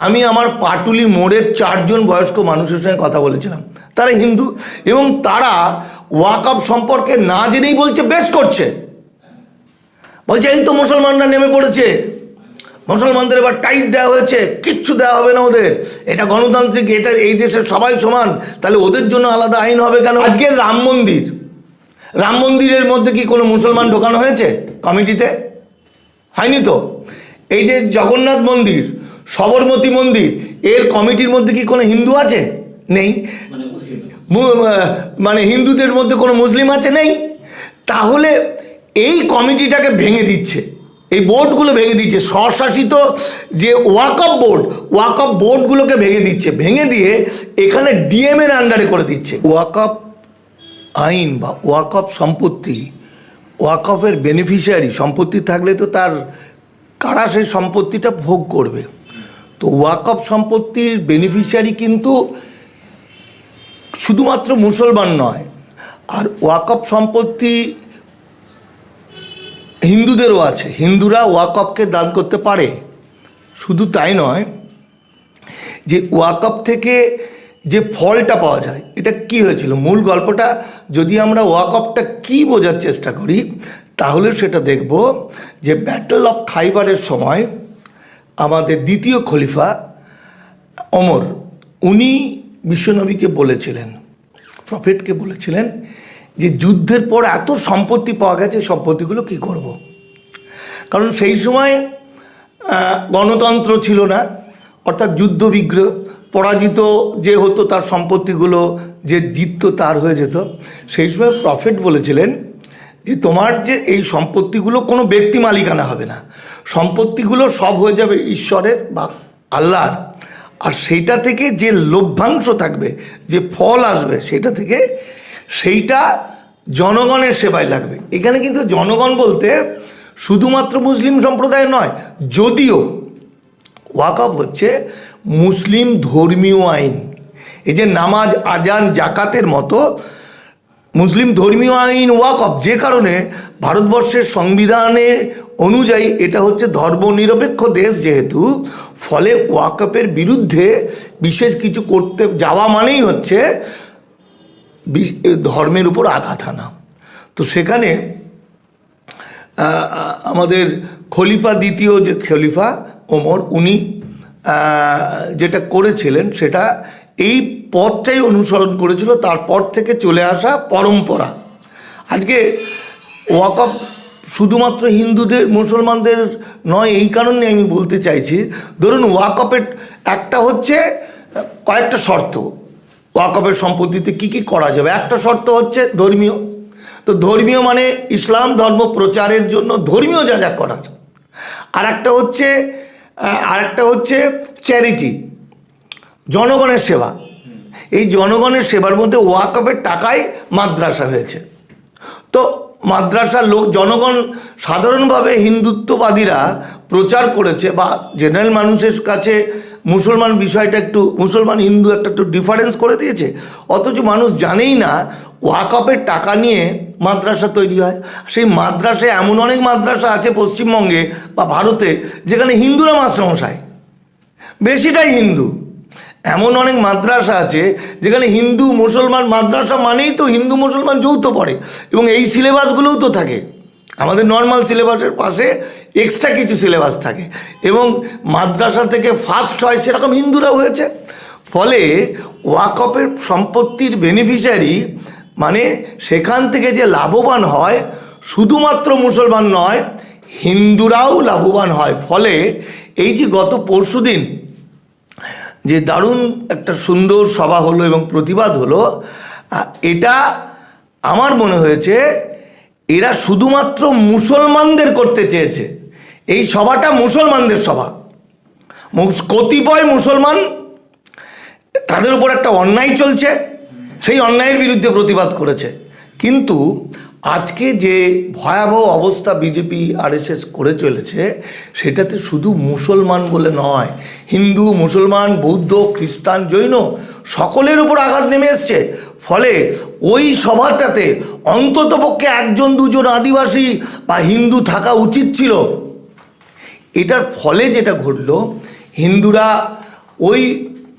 আমি আমার পাটুলি মোড়ের চারজন বয়স্ক মানুষের সঙ্গে কথা বলেছিলাম। তারা হিন্দু এবং তারা ওয়াকআপ সম্পর্কে না জেনেই বলছে, বেশ করছে। বলছে, এই তো মুসলমানরা নেমে পড়েছে। মুসলমানদের এবার টাইট দেওয়া হয়েছে, কিচ্ছু দেওয়া হবে না ওদের। এটা গণতান্ত্রিক, এটা এই দেশের সবাই সমান। তাহলে ওদের জন্য আলাদা আইন হবে কেন? আজকে রাম মন্দির। রাম মন্দিরের মধ্যে কি কোনো মুসলমান ঢোকানো হয়েছে কমিটিতে? হয়নি তো। এই যে জগন্নাথ মন্দির সবরমতী মন্দির এর কমিটির মধ্যে কি কোনো হিন্দু আছে? নেই। মানে মানে হিন্দুদের মধ্যে কোনো মুসলিম আছে? নেই। তাহলে এই কমিটিটাকে ভেঙে দিচ্ছে। এই বোর্ডগুলো ভেঙে দিচ্ছে। স্বশাসিত যে ওয়াকআপ বোর্ড ওয়াকআপ বোর্ডগুলোকে ভেঙে দিচ্ছে। ভেঙে দিয়ে এখানে ডিএম এর আন্ডারে করে দিচ্ছে। ওয়াকআপ আইন বা ওয়াকআপ সম্পত্তি ওয়াকআপের বেনিফিশিয়ারি সম্পত্তি থাকলে তো তার কারা সেই সম্পত্তিটা ভোগ করবে? তো ওয়াকআপ সম্পত্তির বেনিফিশিয়ারি কিন্তু শুধুমাত্র মুসলমান নয়, আর ওয়াকফ সম্পত্তি হিন্দুদেরও আছে। হিন্দুরা ওয়াকফকে দান করতে পারে। শুধু তাই নয়, যে ওয়াকফ থেকে যে ফলটা পাওয়া যায়, এটা কি হয়েছিল? মূল গল্পটা যদি আমরা ওয়াকফটা কি বোঝার চেষ্টা করি, তাহলে সেটা দেখব যে ব্যাটল অফ খাইবারের সময় আমাদের দ্বিতীয় খলিফা অমর, উনি বিশ্বনবীকে বলেছিলেন, প্রফেটকে বলেছিলেন যে যুদ্ধের পর এত সম্পত্তি পাওয়া গেছে সম্পত্তিগুলো কি করব। কারণ সেই সময় গণতন্ত্র ছিল না, অর্থাৎ যুদ্ধ বিগ্রহ, পরাজিত যে হতো তার সম্পত্তিগুলো, যে জিততো তার হয়ে যেত সেই সময় প্রফেট বলেছিলেন যে তোমার যে এই সম্পত্তিগুলো কোনো ব্যক্তি মালিকানা হবে না। সম্পত্তিগুলো সব হয়ে যাবে ঈশ্বরের বা আল্লাহর। আর সেইটা থেকে যে লভ্যাংশ থাকবে, যে ফল আসবে, সেটা থেকে সেইটা জনগণের সেবায় লাগবে। এখানে কিন্তু জনগণ বলতে শুধুমাত্র মুসলিম সম্প্রদায় নয়, যদিও ওয়াকফ হচ্ছে মুসলিম ধর্মীয় আইন। এই যে নামাজ, আজান, জাকাতের মতো মুসলিম ধর্মীয় আইন ওয়াকফ যে কারণে ভারতবর্ষের সংবিধানে অনুযায়ী এটা হচ্ছে ধর্মনিরপেক্ষ দেশ যেহেতু, ফলে ওয়াকফের বিরুদ্ধে বিশেষ কিছু করতে যাওয়া মানেই হচ্ছে ধর্মের উপর আঘাত আনা। তো সেখানে আমাদের খলিফা, দ্বিতীয় যে খলিফা ওমর, উনি যেটা করেছিলেন সেটা এই পথটাই অনুসরণ করেছিল, তারপর থেকে চলে আসা পরম্পরা। আজকে ওয়াকফ শুধুমাত্র হিন্দুদের, মুসলমানদের নয়, এই কারণে আমি বলতে চাইছি, ধরুন ওয়াকফের একটা হচ্ছে, কয়েকটা শর্ত। ওয়াকফের সম্পত্তিতে কি কি করা যাবে? একটা শর্ত হচ্ছে ধর্মীয়। তো ধর্মীয় মানে ইসলাম, ধর্ম প্রচারের জন্য ধর্মীয় যা যা করার। আর একটা হচ্ছে আর একটা হচ্ছে চ্যারিটি জনগণের সেবা। এই জনগণের সেবার মধ্যে ওয়াকফের টাকায় মাদ্রাসা হয়েছে। তো মাদ্রাসা লোক, জনগণ সাধারণভাবে হিন্দুত্ববাদীরা প্রচার করেছে বা জেনারেল মানুষের কাছে মুসলমান বিষয়টা একটু, মুসলমান হিন্দু একটা একটু ডিফারেন্স করে দিয়েছে। অথচ মানুষ জানেই না ওয়াকফের টাকা নিয়ে মাদ্রাসা তৈরি হয়। সেই মাদ্রাসায় এমন অনেক মাদ্রাসা আছে পশ্চিমবঙ্গে বা ভারতে যেখানে হিন্দুরা মাস্টারমশাই, বেশিটাই হিন্দু। এমন অনেক মাদ্রাসা আছে যেখানে হিন্দু মুসলমান, মাদ্রাসা মানেই তো হিন্দু মুসলমান যৌথ পড়ে এবং এই সিলেবাসগুলোও তো থাকে। আমাদের নর্মাল সিলেবাসের পাশে এক্সট্রা কিছু সিলেবাস থাকে এবং মাদ্রাসা থেকে ফার্স্ট হয় সেরকম হিন্দুরা হয়েছে। ফলে ওয়াকফের সম্পত্তির বেনিফিশিয়ারি মানে সেখান থেকে যে লাভবান হয় শুধুমাত্র মুসলমান নয়, হিন্দুরাও লাভবান হয়। ফলে এই যে গত পরশুদিন যে দারুণ একটা সুন্দর সভা হলো এবং প্রতিবাদ হলো এটা আমার মনে হয়েছে এরা শুধুমাত্র মুসলমানদের করতে চেয়েছে। এই সভাটা মুসলমানদের সভা। কতিপয় মুসলমান তাদের উপর একটা অন্যায় চলছে, সেই অন্যায়ের বিরুদ্ধে প্রতিবাদ করেছে। কিন্তু আজকে যে ভয়াবহ অবস্থা বিজেপি আরএসএস করে চলেছে, সেটাতে শুধু মুসলমান বলে নয়, হিন্দু, মুসলমান, বৌদ্ধ, খ্রিস্টান, জৈন সকলের উপর আঘাত নেমে এসছে। ফলে ওই সভাটাতে অন্ততপক্ষে একজন, দুজন আদিবাসী বা হিন্দু থাকা উচিত ছিল। এটার ফলে যেটা ঘটলো, হিন্দুরা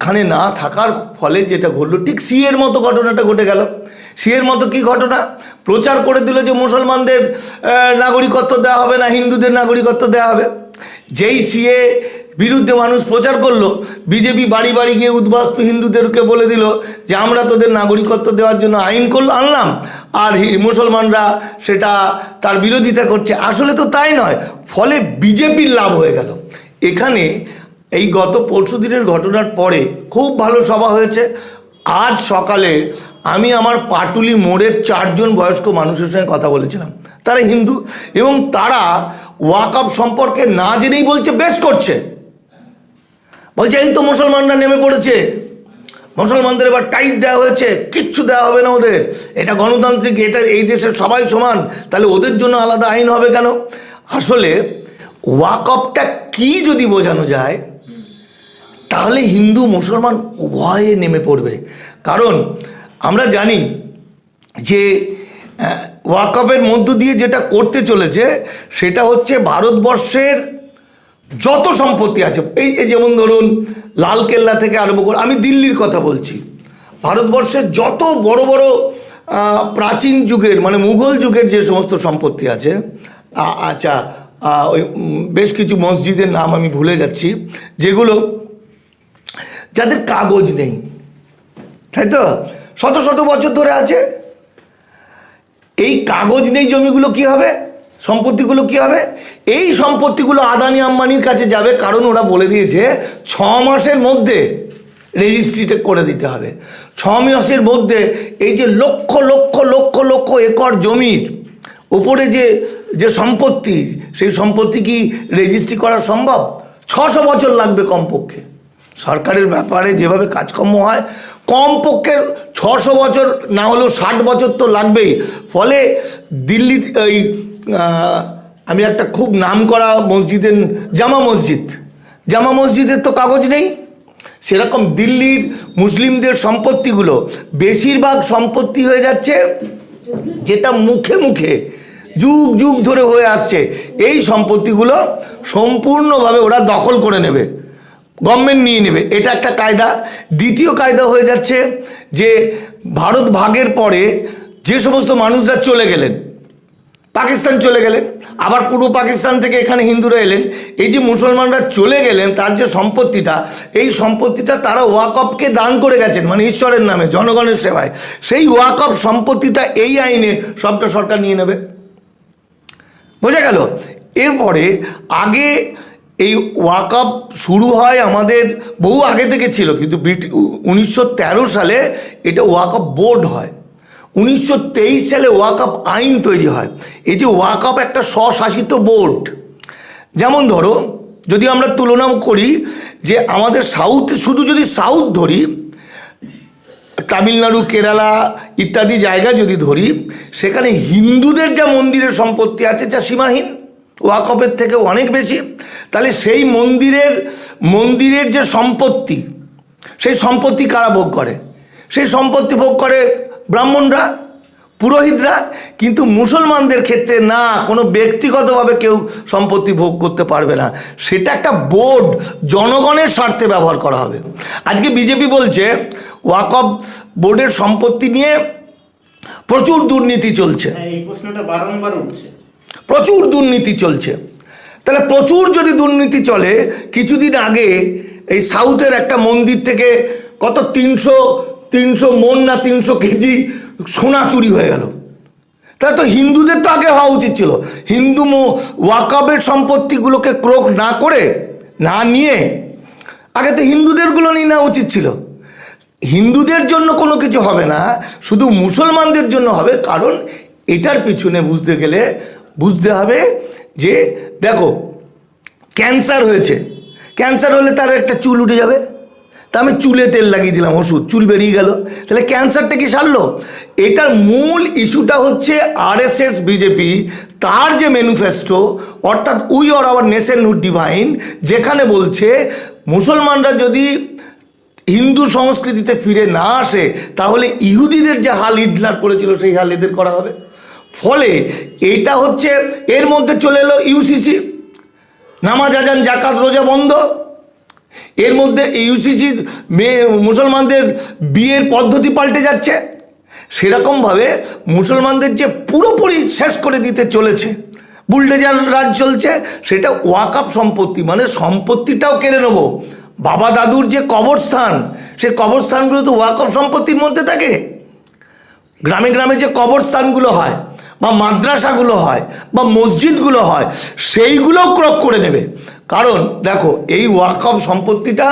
ওইখানে না থাকার ফলে যেটা ঘটলো, ঠিক সিএর মতো ঘটনাটা ঘটে গেল। সিএর মতো কি ঘটনা? প্রচার করে দিল যে মুসলমানদের নাগরিকত্ব দেওয়া হবে না, হিন্দুদের নাগরিকত্ব দেওয়া হবে। যেই সিএ বিরুদ্ধে মানুষ প্রচার করল, বিজেপি বাড়ি বাড়ি গিয়ে উদ্বাস্তু হিন্দুদেরকে বলে দিল যে আমরা তোদের নাগরিকত্ব দেওয়ার জন্য আইন করল আনলাম। আর মুসলমানরা সেটা তার বিরোধিতা করছে। আসলে তো তাই নয়, ফলে বিজেপির লাভ হয়ে গেল। এখানে এই গত পরশু দিনের ঘটনার পরে খুব ভালো সভা হয়েছে। আজ সকালে আমি আমার পাটুলি মোড়ের চারজন বয়স্ক মানুষের সঙ্গে কথা বলেছিলাম। তারা হিন্দু এবং তারা ওয়াকআপ সম্পর্কে না জেনেই বলছে, বেশ করছে। বলছে, এই তো মুসলমানরা নেমে পড়েছে। মুসলমানদের এবার টাইট দেওয়া হয়েছে, কিচ্ছু দেওয়া হবে না ওদের। এটা গণতান্ত্রিক, এটা এই দেশের সবাই সমান। তাহলে ওদের জন্য আলাদা আইন হবে কেন? আসলে ওয়াকআপটা কি যদি বোঝানো যায় তাহলে হিন্দু, মুসলমান উভয়ে নেমে পড়বে। কারণ আমরা জানি যে ওয়াকআপের মধ্য দিয়ে যেটা করতে চলেছে, সেটা হচ্ছে ভারতবর্ষের যত সম্পত্তি আছে, এই যেমন ধরুন লালকেল্লা থেকে আরম্ভ করে, আমি দিল্লির কথা বলছি, ভারতবর্ষের যত বড় বড় প্রাচীন যুগের মানে মুঘল যুগের যে সমস্ত সম্পত্তি আছে আচ্ছা ওই বেশ কিছু মসজিদের নাম আমি ভুলে যাচ্ছি, যেগুলো যাদের কাগজ নেই। তাই তো? শত শত বছর ধরে আছে। এই কাগজ নেই জমিগুলো কি হবে? সম্পত্তিগুলো কি হবে? এই সম্পত্তিগুলো আদানি আম্বানির কাছে যাবে, কারণ ওরা বলে দিয়েছে ছ মাসের মধ্যে রেজিস্ট্রিটা করে দিতে হবে। ছ মাসের মধ্যে এই যে লক্ষ লক্ষ লক্ষ লক্ষ একর জমির উপরে যে যে সম্পত্তি, সেই সম্পত্তি কি রেজিস্ট্রি করা সম্ভব? ছশো বছর লাগবে কমপক্ষে। সরকারের ব্যাপারে যেভাবে কাজকর্ম হয়, কমপক্ষে ছশো বছর, না হলেও ষাট বছর তো লাগবেই। ফলে দিল্লি এই আমি একটা খুব নাম করা মসজিদের, জামা মসজিদ। জামা মসজিদের তো কাগজ নেই। সেরকম দিল্লির মুসলিমদের সম্পত্তিগুলো, বেশিরভাগ সম্পত্তি হয়ে যাচ্ছে যেটা মুখে মুখে, যুগ যুগ ধরে হয়ে আসছে। এই সম্পত্তিগুলো সম্পূর্ণভাবে ওরা দখল করে নেবে। গভর্নমেন্ট নিয়ে নেবে। এটা একটা কায়দা। দ্বিতীয় কায়দা হয়ে যাচ্ছে যে ভারত ভাগের পরে যে সমস্ত মানুষরা চলে গেলেন, পাকিস্তান চলে গেলেন, আবার পূর্ব পাকিস্তান থেকে এখানে হিন্দুরা এলেন, এই যে মুসলমানরা চলে গেলেন, তার যে সম্পত্তিটা, এই সম্পত্তিটা তারা ওয়াকফকে দান করে গেছেন মানে ঈশ্বরের নামে, জনগণের সেবায়। সেই ওয়াকফ সম্পত্তিটা এই আইনে সবটা সরকার নিয়ে নেবে। বোঝা গেল? এরপরে আগে এই ওয়াকআপ শুরু হয় আমাদের বহু আগে থেকে ছিল, কিন্তু উনিশশো তেরো সালে এটা ওয়াকআপ বোর্ড হয়। উনিশশো তেইশ সালে ওয়াকআপ আইন তৈরি হয়। এই যে ওয়াকআপ একটা স্বশাসিত বোর্ড যেমন ধরো, যদি আমরা তুলনা করি যে আমাদের সাউথ শুধু যদি সাউথ ধরি, তামিলনাড়ু, কেরালা ইত্যাদি জায়গা যদি ধরি, সেখানে হিন্দুদের যা মন্দিরের সম্পত্তি আছে, যা সীমাহীন ওয়াকফের থেকে অনেক বেশি। তাহলে সেই মন্দিরের মন্দিরের যে সম্পত্তি, সেই সম্পত্তি কারা ভোগ করে? সেই সম্পত্তি ভোগ করে ব্রাহ্মণরা, পুরোহিতরা, কিন্তু মুসলমানদের ক্ষেত্রে না, কোনো ব্যক্তিগতভাবে কেউ সম্পত্তি ভোগ করতে পারবে না। সেটা একটা বোর্ড, জনগণের স্বার্থে ব্যবহার করা হবে। আজকে বিজেপি বলছে, ওয়াকফ বোর্ডের সম্পত্তি নিয়ে প্রচুর দুর্নীতি চলছে। হ্যাঁ এই প্রশ্নটা বারংবার উঠছে। প্রচুর দুর্নীতি চলছে। তাহলে প্রচুর যদি দুর্নীতি চলে, কিছুদিন আগে এই সাউথের একটা মন্দির থেকে কত তিনশো তিনশো মন না তিনশো কেজি সোনা চুরি হয়ে গেল। তাহলে তো হিন্দুদের তো আগে হওয়া উচিত ছিল। হিন্দু ওয়াকাবের সম্পত্তিগুলোকে ক্রোক না করে, না নিয়ে, আগে তো হিন্দুদেরগুলো নিয়ে নেওয়া উচিত ছিল। হিন্দুদের জন্য কোনো কিছু হবে না, শুধু মুসলমানদের জন্য হবে, কারণ এটার পিছনে বুঝতে গেলে বুঝতে হবে যে, দেখো ক্যান্সার হয়েছে। ক্যান্সার হলে তার একটা চুল উঠে যাবে। তা আমি চুলে তেল লাগিয়ে দিলাম, ওষুধ, চুল বেরিয়ে গেল। তাহলে ক্যান্সারটা কি সারলো? এটার মূল ইস্যুটা হচ্ছে আরএসএস বিজেপি তার যে ম্যানিফেস্টো অর্থাৎ we or our nationhood defined যেখানে বলছে, মুসলমানরা যদি হিন্দু সংস্কৃতিতে ফিরে না আসে, তাহলে ইহুদিদের যে হাল হিটলার করেছিল, সেই হাল এদের করা হবে। ফলে এটা হচ্ছে এর মধ্যে চলে এলো ইউসিসি নামাজ, আজান জাকাত রোজা বন্ধ। এর মধ্যে ইউসিসি মেয়ে, মুসলমানদের বিয়ের পদ্ধতি পাল্টে যাচ্ছে। সেরকমভাবে মুসলমানদের যে পুরোপুরি শেষ করে দিতে চলেছে, বুলডেজার রাজ চলছে, সেটা ওয়াকাপ সম্পত্তি মানে সম্পত্তিটাও কেড়ে নেব। বাবা দাদুর যে কবরস্থান, সে কবরস্থানগুলো তো ওয়াকফ সম্পত্তির মধ্যে থাকে। গ্রামে গ্রামে যে কবরস্থানগুলো হয় বা মাদ্রাসাগুলো হয় বা মসজিদগুলো হয় সেইগুলোও ক্রক করে নেবে। কারণ দেখো, এই ওয়াকফ সম্পত্তিটা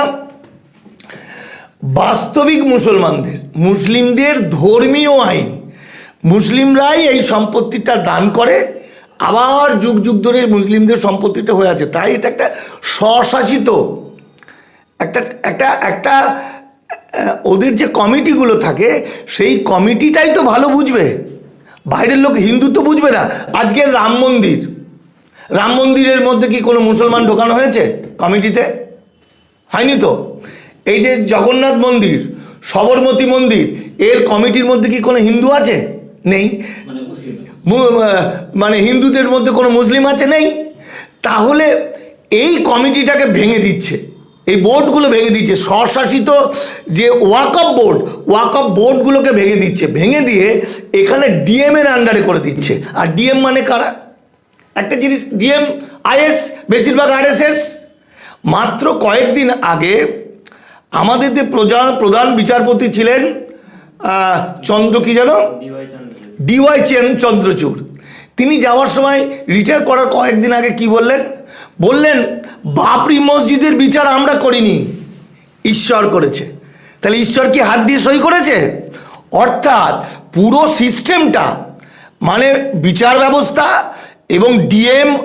বাস্তবিক মুসলমানদের, মুসলিমদের ধর্মীয় আইন। মুসলিমরাই এই সম্পত্তিটা দান করে, আবার যুগ যুগ ধরে মুসলিমদের সম্পত্তিটা হয়ে আছে। তাই এটা একটা স্বশাসিত, একটা একটা একটা ওদের যে কমিটিগুলো থাকে, সেই কমিটিটাই তো ভালো বুঝবে। বাইরের লোক হিন্দু তো বুঝবে না। আজকের রাম মন্দির। রাম মন্দিরের মধ্যে কি কোনো মুসলমান ঢোকানো হয়েছে কমিটিতে? হয়নি তো। এই যে জগন্নাথ মন্দির সবরমতী মন্দির এর কমিটির মধ্যে কি কোনো হিন্দু আছে? নেই। মানে মানে হিন্দুদের মধ্যে কোনো মুসলিম আছে? নেই। তাহলে এই কমিটিটাকে ভেঙে দিচ্ছে। এই বোর্ডগুলো ভেঙে দিচ্ছে। স্বশাসিত যে ওয়াকআপ বোর্ড ওয়াকআপ বোর্ডগুলোকে ভেঙে দিচ্ছে। ভেঙে দিয়ে এখানে ডিএম এর আন্ডারে করে দিচ্ছে। আর ডিএম মানে কারা? একটা জিনিস ডিএম আইএস বেশিরভাগ আরএসএস। মাত্র কয়েকদিন আগে আমাদের যে প্রধান প্রধান বিচারপতি ছিলেন চন্দ্র কি যেন? ডিওয়াই চেন চন্দ্রচূড়। তিনি যাওয়ার সময় রিটায়ার করার কয়েকদিন আগে কি বললেন? বললেন বাবরি মসজিদের বিচার আমরা করিনি। ঈশ্বর করেছে। তাহলে ঈশ্বর কি হাত দিয়ে সই করেছে? অর্থাৎ পুরো সিস্টেমটা মানে বিচার ব্যবস্থা এবং ডিএম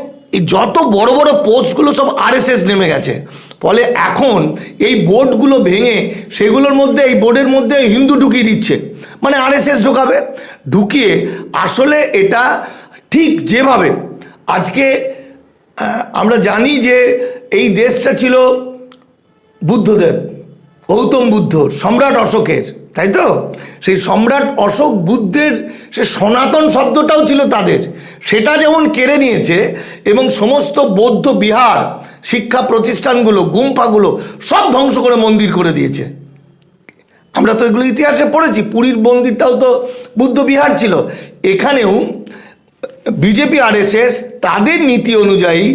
যত বড় বড় পোস্টগুলো সব আরএসএস নেমে গেছে। ফলে এখন এই বোর্ডগুলো ভেঙে সেগুলোর মধ্যে, এই বোর্ডের মধ্যে হিন্দু ঢুকিয়ে দিচ্ছে। মানে আরএসএস ঢোকাবে। ঢুকিয়ে আসলে এটা ঠিক যেভাবে আজকে আমরা জানি যে এই দেশটা ছিল বুদ্ধদেব, গৌতম বুদ্ধ, সম্রাট অশোকের, তাই তো? সেই সম্রাট অশোক বুদ্ধের সে সনাতন শব্দটাও ছিল তাদের। সেটা যেমন কেড়ে নিয়েছে এবং সমস্ত বৌদ্ধ বিহার, শিক্ষা প্রতিষ্ঠানগুলো, গুম্পাগুলো সব ধ্বংস করে মন্দির করে দিয়েছে। আমরা তো এগুলো ইতিহাসে পড়েছি, পুরীর মন্দিরটাও তো বুদ্ধ বিহার ছিল। এখানেও বিজেপি আরএসএস তাদের নীতি অনুযায়ী,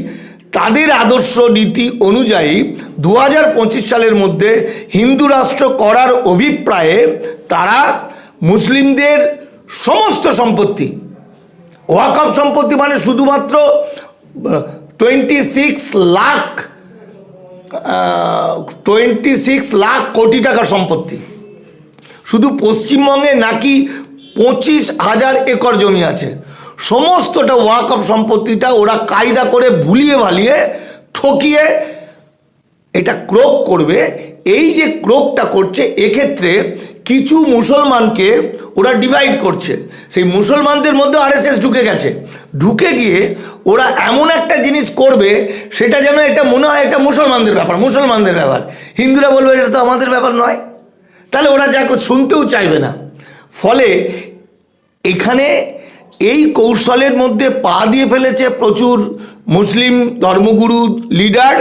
তাদের আদর্শ নীতি অনুযায়ী দু হাজার পঁচিশ সালের মধ্যে হিন্দু রাষ্ট্র করার অভিপ্রায়ে তারা মুসলিমদের সমস্ত সম্পত্তি ওয়াকফ সম্পত্তি মানে শুধুমাত্র twenty six lakh twenty six lakh crore টাকার সম্পত্তি। শুধু পশ্চিমবঙ্গে নাকি পঁচিশ হাজার একর জমি আছে। সমস্তটা ওয়াকফ সম্পত্তিটা ওরা কায়দা করে ভুলিয়ে ভালিয়ে ঠকিয়ে এটা ক্রোক করবে। এই যে ক্রোকটা করছে, এক্ষেত্রে কিছু মুসলমানকে ওরা ডিভাইড করছে। সেই মুসলমানদের মধ্যে আরএসএস ঢুকে গেছে। ঢুকে গিয়ে ওরা এমন একটা জিনিস করবে, সেটা যেন এটা মনে হয় এটা মুসলমানদের ব্যাপার মুসলমানদের ব্যাপার। হিন্দুরা বলবে এটা তো আমাদের ব্যাপার নয়। তাহলে ওরা যা শুনতেও চাইবে না। ফলে এখানে এই কৌশলের মধ্যে পা দিয়ে ফেলেছে প্রচুর মুসলিম ধর্মগুরু, লিডার।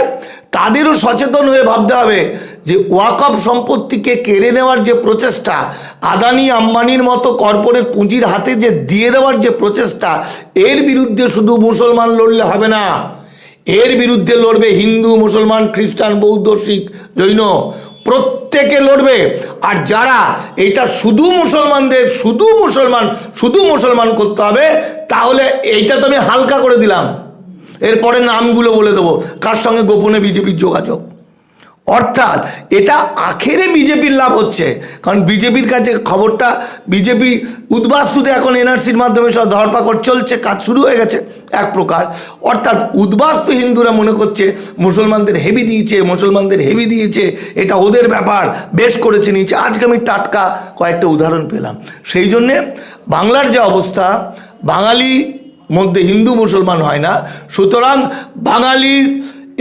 তাদেরও সচেতন হয়ে ভাবতে হবে যে ওয়াকফ সম্পত্তিকে কেড়ে নেওয়ার যে প্রচেষ্টা, আদানি আম্বানির মতো কর্পোরেট পুঁজির হাতে যে দিয়ে দেওয়ার যে প্রচেষ্টা, এর বিরুদ্ধে শুধু মুসলমান লড়লে হবে না। এর বিরুদ্ধে লড়বে হিন্দু, মুসলমান, খ্রিস্টান, বৌদ্ধ, শিখ, জৈন। প্রত্যেকে লড়বে। আর যারা এটা শুধু মুসলমানদের, শুধু মুসলমান শুধু মুসলমান করতে হবে, তাহলে এইটা তো আমি হালকা করে দিলাম। এরপরে নামগুলো বলে দেবো। কার সঙ্গে গোপনে বিজেপির যোগাযোগ? অর্থাৎ এটা আখেরে বিজেপির লাভ হচ্ছে। কারণ বিজেপির কাছে খবরটা, বিজেপি উদ্বাস্তুতে এখন এনআরসির মাধ্যমে সব ধরপাকড় চলছে, কাজ শুরু হয়ে গেছে এক প্রকার। অর্থাৎ উদ্বাস্তু হিন্দুরা মনে করছে, মুসলমানদের হেভি দিয়েছে, মুসলমানদের হেভি দিয়েছে, এটা ওদের ব্যাপার, বেশ করেছে নিয়েছে। আজকে আমি টাটকা কয়েকটা উদাহরণ পেলাম। সেই জন্যে বাংলার যে অবস্থা বাঙালি মধ্যে হিন্দু মুসলমান হয় না, সুতরাং বাঙালির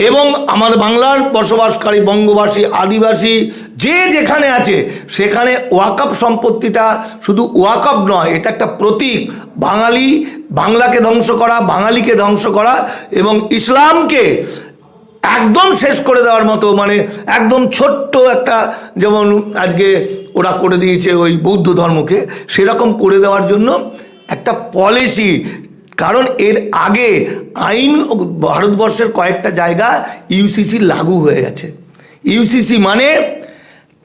এবং আমার বাংলার বসবাসকারী বঙ্গবাসী, আদিবাসী, যে যেখানে আছে, সেখানে ওয়াকআপ সম্পত্তিটা শুধু ওয়াকআপ নয়, এটা একটা প্রতীক। বাঙালি বাংলাকে ধ্বংস করা, বাঙালিকে ধ্বংস করা এবং ইসলামকে একদম শেষ করে দেওয়ার মতো মানে একদম ছোট্ট একটা, যেমন আজকে ওরা করে দিয়েছে ওই বৌদ্ধ ধর্মকে, সেরকম করে দেওয়ার জন্য একটা পলিসি কারণ এর আগে আইন ভারতবর্ষের কয়েকটা জায়গা ইউসিসি লাগু হয়ে গেছে। ইউসিসি মানে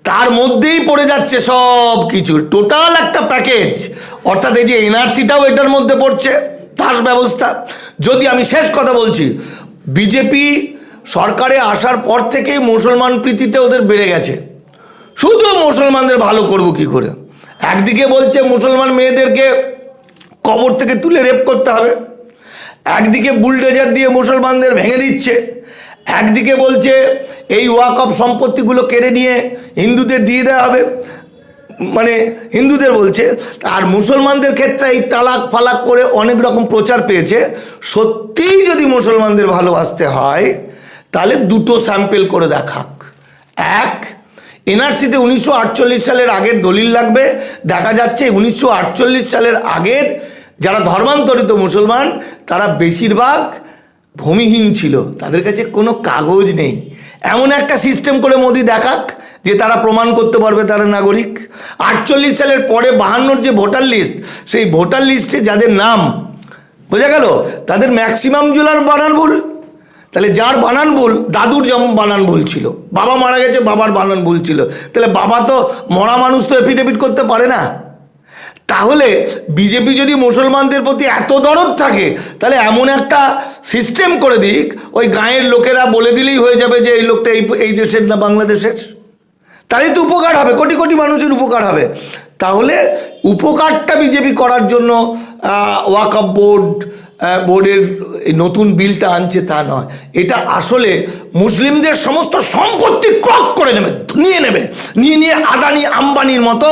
তার মধ্যেই পড়ে যাচ্ছে সব কিছু, টোটাল একটা প্যাকেজ। অর্থাৎ এই যে এনআরসিটাও এটার মধ্যে পড়ছে তাস ব্যবস্থা। যদি আমি শেষ কথা বলছি, বিজেপি সরকারে আসার পর থেকেই মুসলমান প্রীতিতে ওদের বেড়ে গেছে। শুধু মুসলমানদের ভালো করব কি করে? একদিকে বলছে মুসলমান মেয়েদেরকে কবর থেকে তুলে রেপ করতে হবে। একদিকে বুলডোজার দিয়ে মুসলমানদের ভেঙে দিচ্ছে, একদিকে বলছে এই ওয়াকফ সম্পত্তিগুলো কেড়ে নিয়ে হিন্দুদের দিয়ে দেওয়া হবে। মানে হিন্দুদের বলছে, আর মুসলমানদের ক্ষেত্রে এই তালাক ফালাক করে অনেক রকম প্রচার পেয়েছে। সত্যিই যদি মুসলমানদের ভালোবাসতে হয়, তাহলে দুটো স্যাম্পেল করে দেখাক। এক, এনআরসিতে উনিশশো আটচল্লিশ সালের আগের দলিল লাগবে। দেখা যাচ্ছে উনিশশো আটচল্লিশ সালের আগের যারা ধর্মান্তরিত মুসলমান, তারা বেশিরভাগ ভূমিহীন ছিল। তাদের কাছে কোনো কাগজ নেই। এমন একটা সিস্টেম করে মোদি দেখাক যে তারা প্রমাণ করতে পারবে তারা নাগরিক। আটচল্লিশ সালের পরে বাহান্নর যে ভোটার লিস্ট সেই ভোটার লিস্টে যাদের নাম, বোঝা গেল? তাদের ম্যাক্সিমাম জুলার বানান ভুল তাহলে যার বানান ভুল দাদুর যেমন বানান ভুল ছিল। বাবা মারা গেছে, বাবার বানান ভুল ছিল। তাহলে বাবা তো মরা মানুষ তো এফিডেভিট করতে পারে না। তাহলে বিজেপি যদি মুসলমানদের প্রতি এত দরদ থাকে, তাহলে এমন একটা সিস্টেম করে দিক, ওই গাঁয়ের লোকেরা বলে দিলেই হয়ে যাবে যে এই লোকটা এই এই দেশের না বাংলাদেশের। তাহলে তো উপকার হবে, কোটি কোটি মানুষের উপকার হবে। তাহলে উপকারটা বিজেপি করার জন্য ওয়াকআপ বোর্ড বোর্ডের নতুন বিলটা আনছে তা নয়। এটা আসলে মুসলিমদের সমস্ত সম্পত্তি ক্রক করে নেবে, নিয়ে নেবে। নিয়ে নিয়ে আদানি আম্বানির মতো,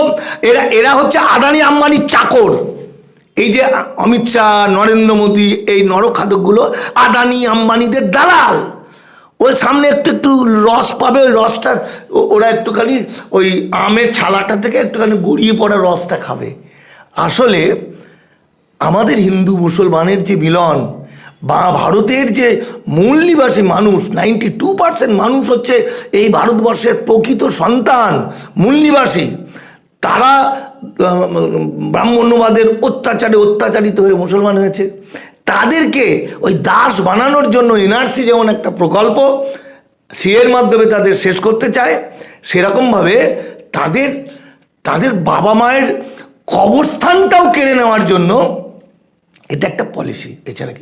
এরা এরা হচ্ছে আদানি আম্বানির চাকর। এই যে অমিত শাহ, নরেন্দ্র মোদী, এই নরখাদকগুলো আদানি আম্বানিদের দালাল। ওই সামনে একটু একটু রস পাবে, ওই রসটা ওরা একটুখানি ওই আমের ছালাটা থেকে একটুখানি গড়িয়ে পড়া রসটা খাবে। আসলে আমাদের হিন্দু মুসলমানের যে মিলন বা ভারতের যে মূল নিবাসী মানুষ, নাইনটি টু পার্সেন্ট মানুষ হচ্ছে এই ভারতবর্ষের প্রকৃত সন্তান মূল নিবাসী তারা ব্রাহ্মণ্যবাদের অত্যাচারে অত্যাচারিত হয়ে মুসলমান হয়েছে। তাদেরকে ওই দাস বানানোর জন্য এনআরসি যেমন একটা প্রকল্প, সিএর মাধ্যমে তাদের শেষ করতে চায়, সেরকমভাবে তাদের তাদের বাবা মায়ের কবরস্থানটাও কেড়ে নেওয়ার জন্য এটা একটা পলিসি এছাড়া কি